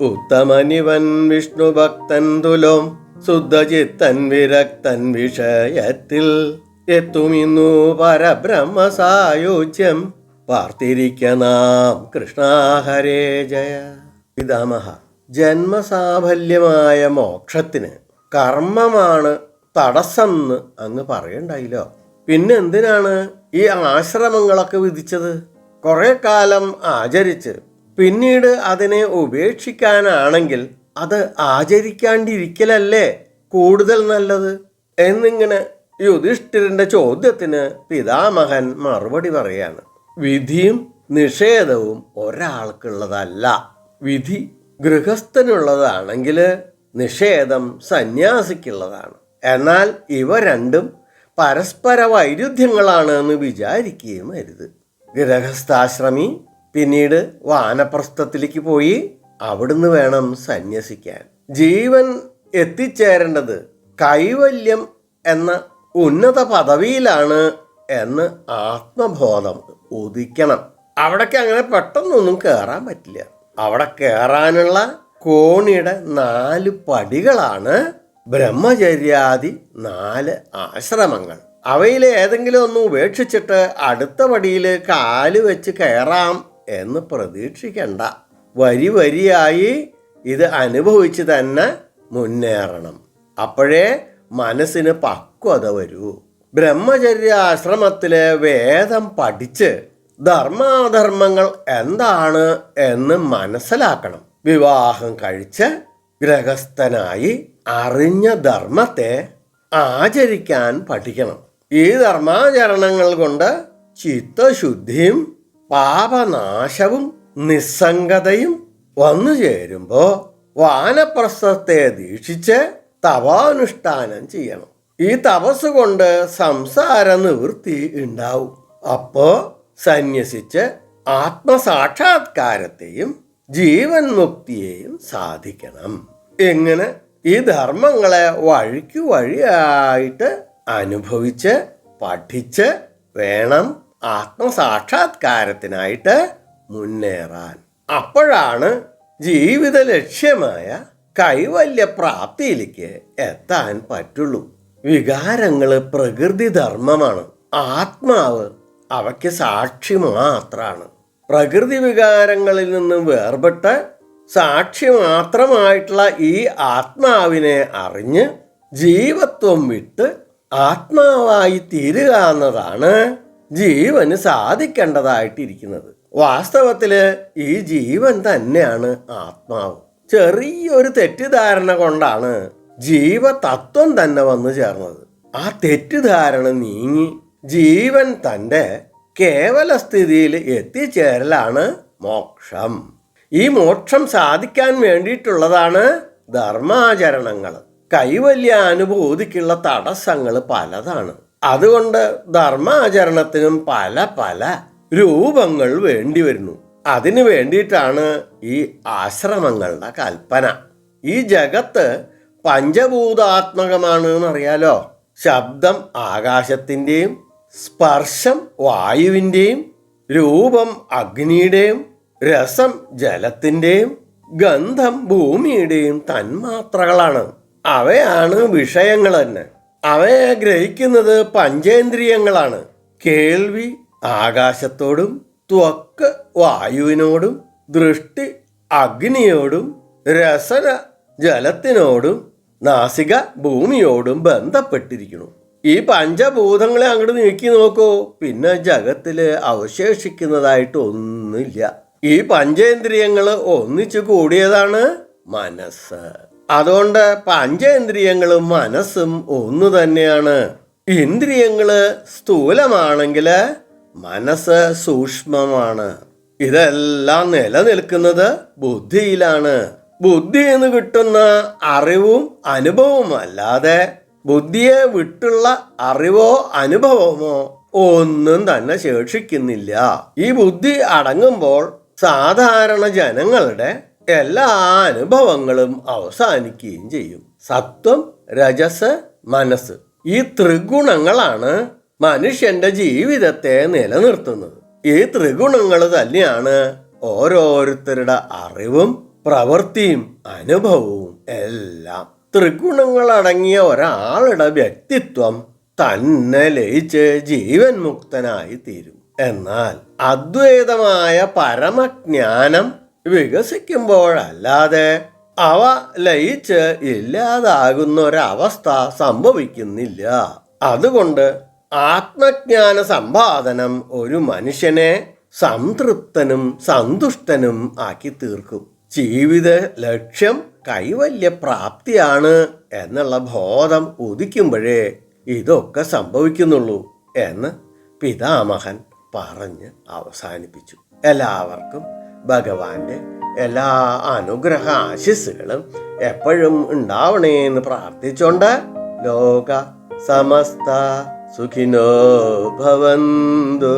ഉത്തമനിവൻ വിഷ്ണു ഭക്തൻ തുലോം ശുദ്ധചിത്തൻ വിരക്തൻ വിഷയത്തിൽ. എത്തുമിന്നു പരബ്രഹ്മ സായുജ്യം പാർത്തിരിക്ക നാം കൃഷ്ണാഹരേ ജയ. പിതാമഹ ജന്മസാഫല്യമായ മോക്ഷത്തിന് കർമ്മമാണ് തടസ്സം എന്ന് അങ്ങ് പറയണ്ടായില്ലോ. പിന്നെ എന്തിനാണ് ഈ ആശ്രമങ്ങളൊക്കെ വിധിച്ചത്? കുറെ കാലം ആചരിച്ച് പിന്നീട് അതിനെ ഉപേക്ഷിക്കാനാണെങ്കിൽ അത് ആചരിക്കാണ്ടിരിക്കലല്ലേ? കൂടുതൽ നല്ലത്? എന്നിങ്ങനെ യുധിഷ്ഠിരന്റെ ചോദ്യത്തിന് പിതാമഹൻ മറുപടി പറയാണ്. വിധിയും നിഷേധവും ഒരാൾക്കുള്ളതല്ല. വിധി ഗൃഹസ്ഥനുള്ളതാണെങ്കിൽ നിഷേധം സന്യാസിക്കുള്ളതാണ്. എന്നാൽ ഇവ രണ്ടും പരസ്പര വൈരുദ്ധ്യങ്ങളാണ് എന്ന് വിചാരിക്കുകയും അരുത്. ഗൃഹസ്ഥാശ്രമി പിന്നീട് വാനപ്രസ്ഥത്തിലേക്ക് പോയി അവിടുന്ന് വേണം സന്യസിക്കാൻ. ജീവൻ എത്തിച്ചേരേണ്ടത് കൈവല്യം എന്ന ഉന്നത പദവിയിലാണ് എന്ന് ആത്മബോധം ഉദിക്കണം. അവിടേക്ക് അങ്ങനെ പെട്ടെന്നൊന്നും കയറാൻ പറ്റില്ല. അവിടെ കയറാനുള്ള കോണിയുടെ നാല് പടികളാണ് ബ്രഹ്മചര്യാദി നാല് ആശ്രമങ്ങൾ. അവയിൽ ഏതെങ്കിലും ഒന്ന് ഉപേക്ഷിച്ചിട്ട് അടുത്ത പടിയിൽ കാൽ വെച്ച് കയറാം എന്ന് പ്രതീക്ഷിക്കണ്ട. വരി വരിയായി ഇത് അനുഭവിച്ച് തന്നെ മുന്നേറണം. അപ്പോഴേ മനസ്സിന് പക്വത വരൂ. ബ്രഹ്മചര്യ ആശ്രമത്തിലെ വേദം പഠിച്ച് ധർമാധർമ്മങ്ങൾ എന്താണ് എന്ന് മനസ്സിലാക്കണം. വിവാഹം കഴിച്ച് ഗ്രഹസ്ഥനായി അറിഞ്ഞ ധർമ്മത്തെ ആചരിക്കാൻ പഠിക്കണം. ഈ ധർമാചരണങ്ങൾ കൊണ്ട് ചിത്തശുദ്ധിയും പാപനാശവും നിസ്സംഗതയും വന്നു ചേരുമ്പോ വാനപ്രസ്ഥത്തെ ദീക്ഷിച്ച് തപാനുഷ്ഠാനം ചെയ്യണം. ഈ തപസ് കൊണ്ട് സംസാര നിവൃത്തി ഉണ്ടാവും. അപ്പോ സന്യസിച്ച് ആത്മസാക്ഷാത്കാരത്തെയും ജീവൻ മുക്തിയെയും സാധിക്കണം. എങ്ങനെ ഈ ധർമ്മങ്ങളെ വഴിക്കു വഴിയായിട്ട് അനുഭവിച്ച് പഠിച്ച് വേണം ആത്മസാക്ഷാത്കാരത്തിനായിട്ട് മുന്നേറാൻ. അപ്പോഴാണ് ജീവിത ലക്ഷ്യമായ കൈവല്യ പ്രാപ്തിയിലേക്ക് എത്താൻ പറ്റുള്ളൂ. വികാരങ്ങൾ പ്രകൃതി ധർമ്മമാണ് ആത്മാവ് അവയ്ക്ക് സാക്ഷി മാത്രമാണ് പ്രകൃതി വികാരങ്ങളിൽ നിന്ന് വേർപെട്ട് സാക്ഷി മാത്രമായിട്ടുള്ള ഈ ആത്മാവിനെ അറിഞ്ഞ് ജീവത്വം വിട്ട് ആത്മാവായി തീരുക എന്നതാണ് ജീവന് സാധിക്കേണ്ടതായിട്ടിരിക്കുന്നത്. വാസ്തവത്തിൽ ഈ ജീവൻ തന്നെയാണ് ആത്മാവ്. ചെറിയൊരു തെറ്റിദ്ധാരണ കൊണ്ടാണ് ജീവതത്വം തന്നെ വന്നു ചേർന്നത്. ആ തെറ്റിദ്ധാരണ നീങ്ങി ജീവൻ തന്റെ കേവല സ്ഥിതിയിൽ എത്തിച്ചേരലാണ് മോക്ഷം. ഈ മോക്ഷം സാധിക്കാൻ വേണ്ടിയിട്ടുള്ളതാണ് ധർമാചരണങ്ങൾ. കൈവല്യാനുഭൂതിക്കുള്ള തടസ്സങ്ങൾ പലതാണ്. അതുകൊണ്ട് ധർമാചരണത്തിനും പല പല രൂപങ്ങൾ വേണ്ടി വരുന്നു. അതിനു വേണ്ടിയിട്ടാണ് ഈ ആശ്രമങ്ങളുടെ കൽപ്പന. ഈ ജഗത്ത് പഞ്ചഭൂതാത്മകമാണ് എന്നറിയാലോ ശബ്ദം ആകാശത്തിന്റെയും സ്പർശം വായുവിന്റെയും രൂപം അഗ്നിയുടെയും രസം ജലത്തിന്റെയും ഗന്ധം ഭൂമിയുടെയും തന്മാത്രകളാണ്. അവയാണ് വിഷയങ്ങൾ തന്നെ. അവയെ ഗ്രഹിക്കുന്നത് പഞ്ചേന്ദ്രിയങ്ങളാണ്. കേൾവി ആകാശത്തോടും ത്വക്ക് വായുവിനോടും ദൃഷ്ടി അഗ്നിയോടും രസന ജലത്തിനോടും നാസിക ഭൂമിയോടും ബന്ധപ്പെട്ടിരിക്കുന്നു. ഈ പഞ്ചഭൂതങ്ങളെ അങ്ങോട്ട് നീക്കി നോക്കൂ. പിന്നെ ജഗത്തിൽ അവശേഷിക്കുന്നതായിട്ട് ഒന്നുമില്ല. ഈ പഞ്ചേന്ദ്രിയങ്ങൾ ഒന്നിച്ചു കൂടിയതാണ് മനസ്സ്. അതുകൊണ്ട് പഞ്ചേന്ദ്രിയങ്ങളും മനസ്സും ഒന്നു തന്നെയാണ്. ഇന്ദ്രിയങ്ങൾ സ്ഥൂലമാണെങ്കിൽ മനസ്സ് സൂക്ഷ്മമാണ്. ഇതെല്ലാം നിലനിൽക്കുന്നത് ബുദ്ധിയിലാണ്. ബുദ്ധി എന്ന് കിട്ടുന്ന അറിവും അനുഭവവും അല്ലാതെ ബുദ്ധിയെ വിട്ടുള്ള അറിവോ അനുഭവമോ ഒന്നും തന്നെ ശേഷിക്കുന്നില്ല. ഈ ബുദ്ധി അടങ്ങുമ്പോൾ സാധാരണ ജനങ്ങളുടെ എല്ലാ അനുഭവങ്ങളും അവസാനിക്കുകയും ചെയ്യും. സത്വം രജസ് മനസ്സ്. ഈ ത്രിഗുണങ്ങളാണ് മനുഷ്യന്റെ ജീവിതത്തെ നിലനിർത്തുന്നത്. ഈ ത്രിഗുണങ്ങൾ തന്നെയാണ് ഓരോരുത്തരുടെ അറിവും പ്രവൃത്തിയും അനുഭവവും എല്ലാം. ത്രിഗുണങ്ങളടങ്ങിയ ഒരാളുടെ വ്യക്തിത്വം തന്നെ ലയിച്ച് ജീവൻ മുക്തനായി തീരും. എന്നാൽ അദ്വൈതമായ പരമജ്ഞാനം വികസിക്കുമ്പോഴല്ലാതെ അവ ലയിച്ച് ഇല്ലാതാകുന്ന ഒരവസ്ഥ സംഭവിക്കുന്നില്ല. അതുകൊണ്ട് ആത്മജ്ഞാന സമ്പാദനം ഒരു മനുഷ്യനെ സംതൃപ്തനും സന്തുഷ്ടനും ആക്കി തീർക്കും ജീവിത ലക്ഷ്യം കൈവല്യ പ്രാപ്തിയാണ് എന്നുള്ള ബോധം ഉദിക്കുമ്പോഴേ ഇതൊക്കെ സംഭവിക്കുന്നുള്ളൂ എന്ന് പിതാമഹൻ പറഞ്ഞ് അവസാനിപ്പിച്ചു. എല്ലാവർക്കും ഭഗവാന്റെ എല്ലാ അനുഗ്രഹ ആശിസ്സുകളും എപ്പോഴും ഉണ്ടാവണേ എന്ന് പ്രാർത്ഥിച്ചോണ്ട് ലോക സമസ്ത സുഖിനോ ഭവന്തു.